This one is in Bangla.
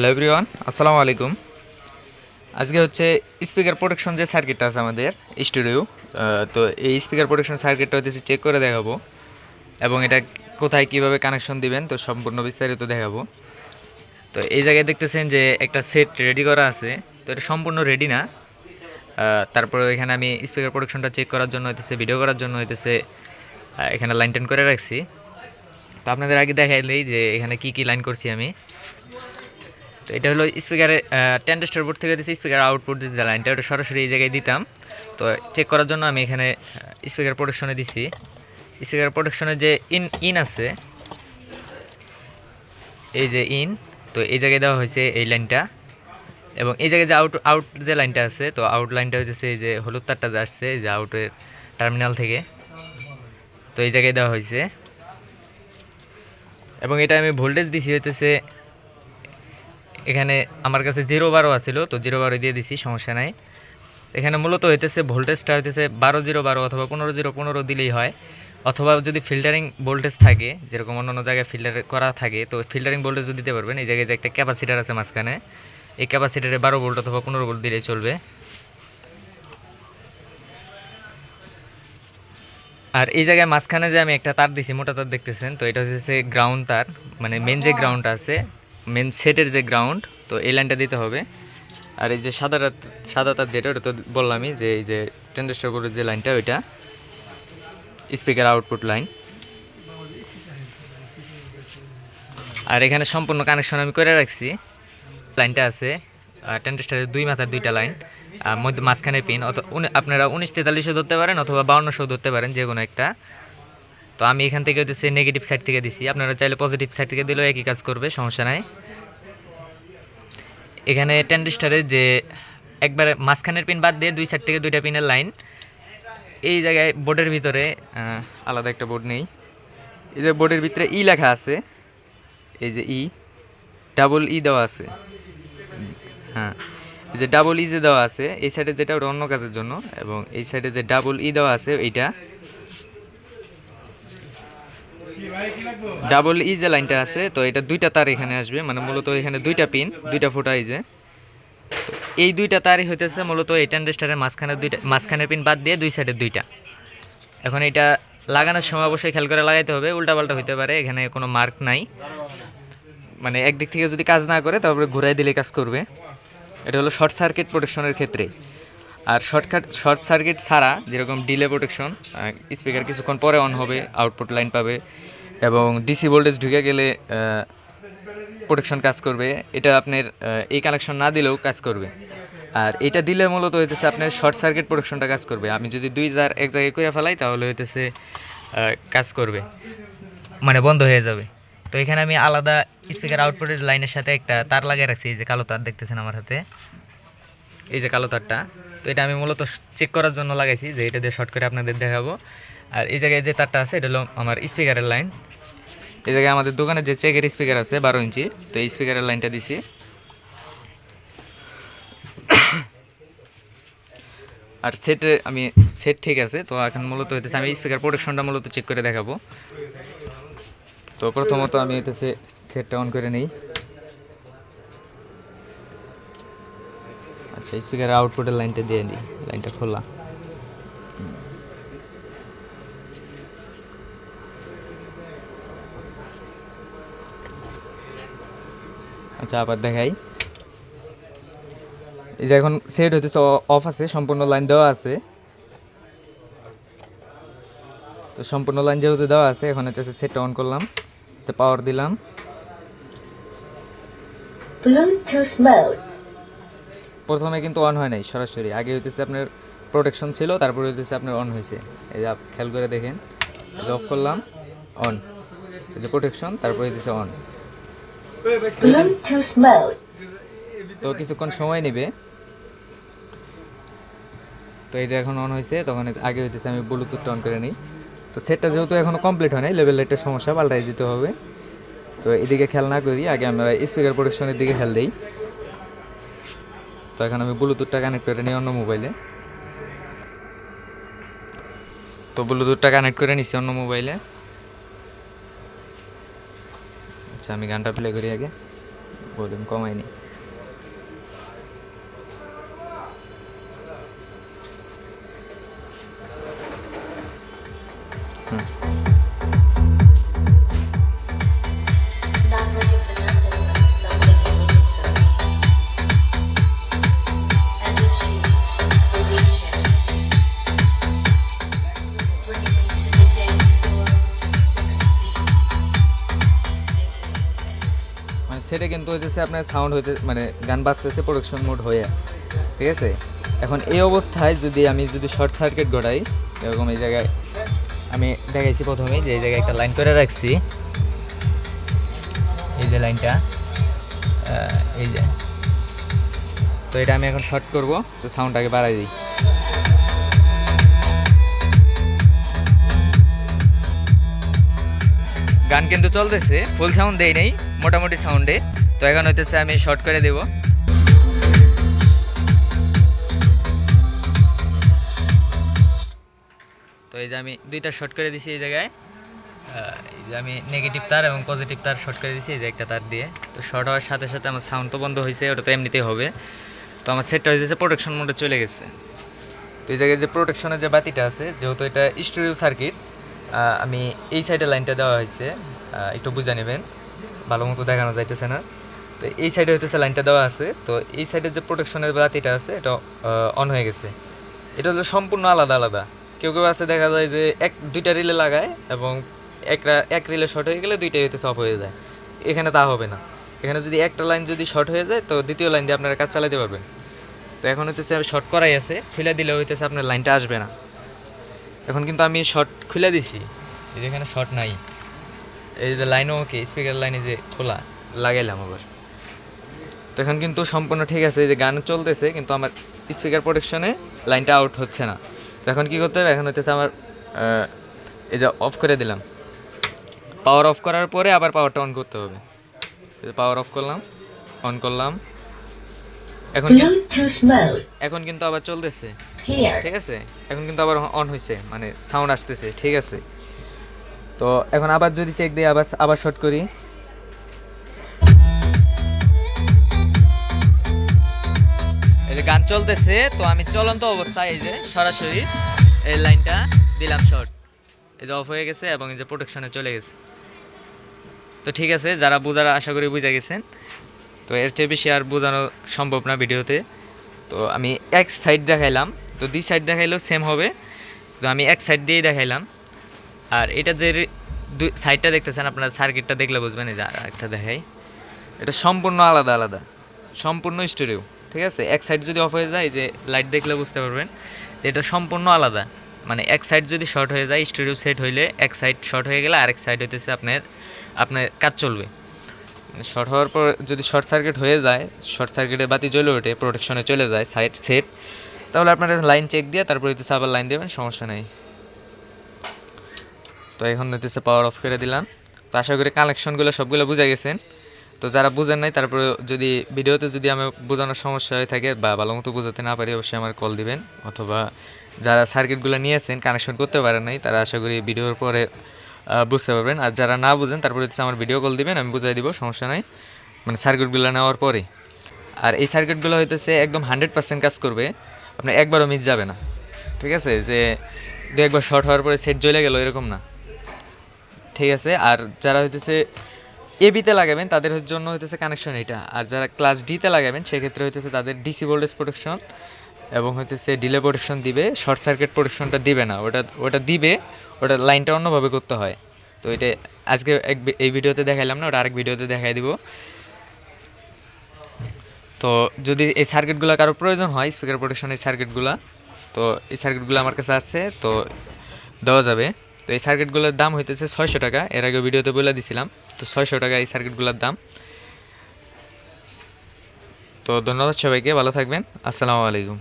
হ্যালো এভরিওয়ান, আসসালামু আলাইকুম। আজকে হচ্ছে স্পিকার প্রোটেকশন যে সার্কিটটা আছে আমাদের স্টুডিও তো এই স্পিকার প্রোটেকশন সার্কিটটা হচ্ছে চেক করে দেখাবো এবং এটা কোথায় কীভাবে কানেকশন দিবেন, তো সম্পূর্ণ বিস্তারিত দেখাবো। তো এই জায়গায় দেখতেছেন যে একটা সেট রেডি করা আছে, তো এটা সম্পূর্ণ রেডি না। তারপরে এখানে আমি স্পিকার প্রোটেকশনটা চেক করার জন্য হইতেছে ভিডিও করার জন্য হইতেছে এখানে লাইন টেন করে রাখছি। তো আপনাদের আগে দেখাইলেই যে এখানে কি কি লাইন করছি আমি। তো এটা হলো স্পিকারে টেন্ডেস্টার বোর্ড থেকে দিচ্ছি স্পিকার আউটপুট যে লাইনটা ওটা সরাসরি এই জায়গায় দিতাম। তো চেক করার জন্য আমি এখানে স্পিকার প্রোটেকশনে দিছি। স্পিকার প্রোটেকশনের যে ইন ইন আছে, এই যে ইন তো এই জায়গায় দেওয়া হয়েছে এই লাইনটা। এবং এই জায়গায় যে আউট আউট যে লাইনটা আছে, তো আউট লাইনটা হচ্ছে এই যে হলুদ তারটা যে আসছে যে আউটের টার্মিনাল থেকে। তো এই জায়গায় দেওয়া হয়েছে। এবং এটা আমি ভোল্টেজ দিছি হইতেছে এখানে আমার কাছে জিরো বারো আছিল, তো জিরো বারো দিয়ে দিছি, সমস্যা নাই। এখানে মূলত হইতেছে ভোল্টেজটা হইতেছে বারো জিরো বারো অথবা পনেরো জিরো পনেরো দিলেই হয়। অথবা যদি ফিল্টারিং ভোল্টেজ থাকে, যেরকম অন্য অন্য জায়গায় ফিল্টার করা থাকে, তো ফিল্টারিং ভোল্টেজও দিতে পারবেন, এই জায়গায় যে একটা ক্যাপাসিটার আছে মাঝখানে, এই ক্যাপাসিটারে বারো ভোল্ট অথবা পনেরো ভোল্ট দিলেই চলবে। আর এই জায়গায় মাঝখানে যে আমি একটা তার দিছি, মোটা তার দেখতেছেন, তো এটা হচ্ছে গ্রাউন্ড তার মানে মেন যে গ্রাউন্ডটা আছে মেন সেটের যে গ্রাউন্ড তো এই লাইনটা দিতে হবে। আর এই যে সাদা সাদা তার যেটা, ওটা তো বললামই যে এই যে টেন্ডেস্টার বোর্ডের যে লাইনটা ওইটা স্পিকার আউটপুট লাইন আর এখানে সম্পূর্ণ কানেকশন আমি করে রাখছি। লাইনটা আছে টেন্ডেস্টারের দুই মাথার দুইটা লাইন মধ্যে মাঝখানে পিন অত আপনারা উনিশ তেতাল্লিশও ধরতে পারেন অথবা বাউন্নশো ধরতে পারেন যে কোনো একটা। তো আমি এখান থেকে হচ্ছে নেগেটিভ সাইড থেকে দিছি। আপনারা চাইলে পজিটিভ সাইড থেকে দিলেও একই কাজ করবে, সমস্যা নাই। এখানে টেন্ডিস্টারের যে একবারে মাঝখানের পিন বাদ দিয়ে দুই সাইড থেকে দুইটা পিনের লাইন এই জায়গায় বোর্ডের ভিতরে আলাদা একটা বোর্ড নেই। এই যে বোর্ডের ভিতরে ই লেখা আছে, এই যে ই ডাবল ই দেওয়া আছে। হ্যাঁ এই যে ডাবল ই যে দেওয়া আছে, এই সাইডে যেটা ওটা অন্য কাজের জন্য, এবং এই সাইডে যে ডাবল ই দেওয়া আছে, এইটা ডাবল ই যে লাইনটা আছে, তো এটা দুইটা তার এখানে আসবে মানে মূলত এখানে দুইটা পিন, দুইটা ফুটা এই যে। এই দুইটা তারই হইতেছে মূলত এই টেন্ডেস্টারের মাঝখানে দুইটা, মাঝখানের পিন বাদ দিয়ে দুই সাইডের দুইটা। এখন এটা লাগানোর সময় অবশ্যই খেয়াল করে লাগাইতে হবে, উল্টাপাল্টা হইতে পারে, এখানে কোনো মার্ক নাই। মানে একদিক থেকে যদি কাজ না করে, তারপরে ঘুরাই দিলে কাজ করবে। এটা হলো শর্ট সার্কিট প্রোটেকশনের ক্ষেত্রে। আর শর্টকাট শর্ট সার্কিট ছাড়া যেরকম ডিলে প্রোটেকশন স্পিকার কিছুক্ষণ পরে অন হবে আউটপুট লাইন পাবে এবং ডিসি ভোল্টেজ ঢুকে গেলে প্রোটেকশন কাজ করবে। এটা আপনার এই কানেকশন না দিলেও কাজ করবে। আর এটা দিলে মূলত হইতেছে আপনার শর্ট সার্কিট প্রোটেকশনটা কাজ করবে। আমি যদি দুই তার এক জায়গায় করে ফেলাই, তাহলে হইতেছে কাজ করবে। মানে বন্ধ হয়ে যাবে। তো এখানে আমি আলাদা স্পিকার আউটপুটের লাইনের সাথে একটা তার লাগিয়ে রাখছি, এই যে কালো তার দেখতেছেন আমার হাতে। এই যে কালো তারটা। তো এটা আমি মূলত চেক করার জন্য লাগাইছি যে এটা দিয়ে শর্ট করে আপনাদের দেখাবো। আর এই জায়গায় যে তারটা আছে, এটা হলো আমার স্পিকারের লাইন এই জায়গায় আমাদের দোকানে যে চেকের স্পিকার আছে, বারো ইঞ্চি, তো এই স্পিকারের লাইনটা দিছি। আর সেটে আমি সেট ঠিক আছে, তো এখন মূলত হইতেছে আমি স্পিকার প্রোটেকশনটা মূলত চেক করে দেখাবো। তো প্রথমত আমি হইতেছে সেটটা অন করে নিই। আচ্ছা স্পিকারের আউটপুটের লাইনটা দিয়ে দিই লাইনটা খোলা। আচ্ছা আবার দেখাই। এই যে এখন সেট হইতেছে অফ আছে, সম্পূর্ণ লাইন দেওয়া আছে। তো সম্পূর্ণ লাইন যেহেতু দেওয়া আছে, এখন হইতেছে সেটটা অন করলাম পাওয়ার দিলাম। Bluetooth mode. প্রথমে কিন্তু অন হয় নাই, সরাসরি। আগে হইতেছে আপনার প্রোটেকশন ছিল, তারপরে হইতেছে আপনার অন হয়েছে এই যে খেয়াল করে দেখেন। অফ করলাম অন এই যে প্রোটেকশন তারপরে হইতেছে অন তো কিছুক্ষণ সময় নেবে। তো এই যে এখন অন হয়েছে তখন আগে হইতেছে আমি ব্লুটুথটা অন করে নিই। তো সেটটা যেহেতু এখনও কমপ্লিট হয় নাই লেভেল লাইটের সমস্যা, পাল্টাই দিতে হবে। তো এদিকে খেয়াল না করি, আগে আমরা স্পিকার প্রোটেকশনের দিকে খেয়াল দিই। তো এখন আমি ব্লুটুথটা কানেক্ট করে নিই অন্য মোবাইলে তো ব্লুটুথটা কানেক্ট করে নিছি অন্য মোবাইলে আচ্ছা আমি গানটা প্লে করি আগে। ভলিউম কমাইনি হুম। সেটা কিন্তু হইতেছে আপনার সাউন্ড হইতে মানে গান বাজতেছে প্রোডাকশন মোড হয়ে। ঠিক আছে? এখন এই অবস্থায় যদি আমি যদি শর্ট সার্কিট ঘটাই এরকম এই জায়গায় আমি দেখাইছি প্রথমেই যে এই জায়গায় একটা লাইন করে রাখছি। এই যে লাইনটা এই যে। তো এটা আমি এখন শর্ট করব, তো সাউন্ডটাকে বাড়াই দিই। গান কিন্তু চলতেছে ফুল সাউন্ড দেই নেই, মোটামুটি সাউন্ডে তো এখন হইতেছে আমি শর্ট করে দেব। তো এই যে আমি দুইটা শর্ট করে দিছি এই জায়গায়। এই যে আমি নেগেটিভ তার এবং পজিটিভ তার শর্ট করে দিছি, এই যে একটা তার দিয়ে। তো শর্ট হওয়ার সাথে সাথে আমার সাউন্ড তো বন্ধ হয়েছে ওটা তো এমনিতেই হবে। তো আমার সেটটা হয়ে হয়েছে প্রোটেকশন মোডে চলে গেছে। তো এই জায়গায় যে প্রোটেকশনের যে বাতিটা আছে, যেহেতু এটা স্টুডিও সার্কিট আমি এই সাইডে লাইনটা দেওয়া হয়েছে। একটু বুঝে নেবেন। ভালো মতো দেখানো যাইতেছে না। তো এই সাইডে হইতেছে লাইনটা দেওয়া আছে। তো এই সাইডে যে প্রোটেকশনের বাতিটা আছে, এটা অন হয়ে গেছে। এটা হলো সম্পূর্ণ আলাদা আলাদা। কেউ কেউ আছে দেখা যায় যে এক, দুইটা রিলে লাগায় এবং একটা, এক রিলে শর্ট হয়ে গেলে দুইটাই হইতেছে অফ হয়ে যায়। এখানে তা হবে না। এখানে যদি একটা লাইন যদি শর্ট হয়ে যায়, তো দ্বিতীয় লাইন দিয়ে আপনারা কাজ চালাতে পারবেন। তো এখন হইতেছে শর্ট করাই আছে। ফেলে দিলে হইতেছে আপনার লাইনটা আসবে না। এখন কিন্তু আমি শর্ট খুলে দিছি। এই যে এখানে শর্ট নাই। এই যে লাইনও ওকে স্পিকার লাইনে যে খোলা লাগাইলাম আবার। তো এখন কিন্তু সম্পূর্ণ ঠিক আছে এই যে গান চলতেছে কিন্তু আমার স্পিকার প্রোটেকশনে লাইনটা আউট হচ্ছে না। তো এখন কী করতে হবে? এখন হইতেছে আমার এই যে অফ করে দিলাম। পাওয়ার অফ করার পরে আবার পাওয়ারটা অন করতে হবে। পাওয়ার অফ করলাম অন করলাম। এখন এখন কিন্তু আবার চলতেছে. ঠিক আছে। এখন কিন্তু আবার অন হয়েছে মানে সাউন্ড আসতেছে, ঠিক আছে। তো এখন আবার যদি চেক দিই, আবার আবার শর্ট করি। এই যে গান চলতেছে, তো আমি চলন্ত অবস্থায় এই যে সরাসরি এই লাইনটা দিলাম শর্ট এই যে অফ হয়ে গেছে এবং এই যে প্রোটেকশনে চলে গেছে। তো ঠিক আছে, যারা বোঝার আশা করি বুঝে গেছেন। তো এর চেয়ে বেশি আর বোঝানো সম্ভব না ভিডিওতে। তো আমি এক সাইড দেখাইলাম, তো দুই সাইড দেখাইলেও সেম হবে। তো আমি এক সাইড দিয়েই দেখাইলাম। আর এটা যে দুই সাইডটা দেখতেছেন আপনারা সার্কিটটা দেখলে বুঝবেন, এই যে একটা দেখাই। এটা সম্পূর্ণ আলাদা আলাদা। সম্পূর্ণ স্টুডিও ঠিক আছে? এক সাইড যদি অফ হয়ে যায় যে লাইট দেখলে বুঝতে পারবেন যে এটা সম্পূর্ণ আলাদা। মানে এক সাইড যদি শর্ট হয়ে যায় স্টুডিও সেট হইলে এক সাইড শর্ট হয়ে গেলে আরেক সাইড হইতেছে আপনার আপনার কাজ চলবে। শর্ট হওয়ার পর যদি শর্ট সার্কিট হয়ে যায় শর্ট সার্কিটে বাতি জ্বলে ওঠে প্রোটেকশনে চলে যায় সাইড সেট তাহলে আপনারা লাইন চেক দিয়ে তারপরে হইতেছে আবার লাইন দেবেন, সমস্যা নেই। তো এখন হইতেছে পাওয়ার অফ করে দিলাম। তো আশা করি কানেকশনগুলো সবগুলো বুঝে গেছেন। তো যারা বুঝেন নাই, তারপরে যদি ভিডিওতে যদি আমি বোঝানোর সমস্যা হয়ে থাকে বা ভালো মতো বোঝাতে না পারি, অবশ্যই আমার কল দিবেন। অথবা যারা সার্কিটগুলো নিয়েছেন কানেকশন করতে পারেন নাই, তারা আশা করি ভিডিওর পরে বুঝতে পারবেন। আর যারা না বুঝেন, তারপরে হচ্ছে আমার ভিডিও কল দিবেন, আমি বুঝাই দিব, সমস্যা নাই। মানে সার্কিটগুলো নেওয়ার পরে। আর এই সার্কিটগুলো হইতেছে একদম হান্ড্রেড পার্সেন্ট কাজ করবে। আপনার একবারও মিস যাবে না। ঠিক আছে? যে দু একবার শর্ট হওয়ার পরে সেট জ্বলে গেল, এরকম না। ঠিক আছে? আর যারা হইতেছে এবিতে লাগাবেন, তাদের জন্য হইতেছে কানেকশন এটা। আর যারা ক্লাস ডিতে লাগাবেন, সেক্ষেত্রে হইতেছে তাদের ডিসি ভোল্টেজ প্রোটেকশন এবং হইতেছে ডিলে প্রোটেকশন দিবে শর্ট সার্কিট প্রোটেকশনটা দিবে না। ওটা ওটা দিবে, ওটা লাইনটা অন্যভাবে করতে হয়। তো এটা আজকে এক এই ভিডিওতে দেখাইলাম না, ওটা আরেক ভিডিওতে দেখাই দিব। তো যদি এই সার্কিটগুলো কারও প্রয়োজন হয় স্পিকার প্রোটেকশনের সার্কিটগুলো তো এই সার্কিটগুলো আমার কাছে আছে, তো দেওয়া যাবে। তো এই সার্কিটগুলোর দাম হইতেছে ছয়শো টাকা, এর আগে ভিডিওতে বলে দিছিলাম, তো ছয়শো টাকা এই সার্কিটগুলোর দাম। তো ধন্যবাদ সবাইকে, ভালো থাকবেন, আসসালামু আলাইকুম।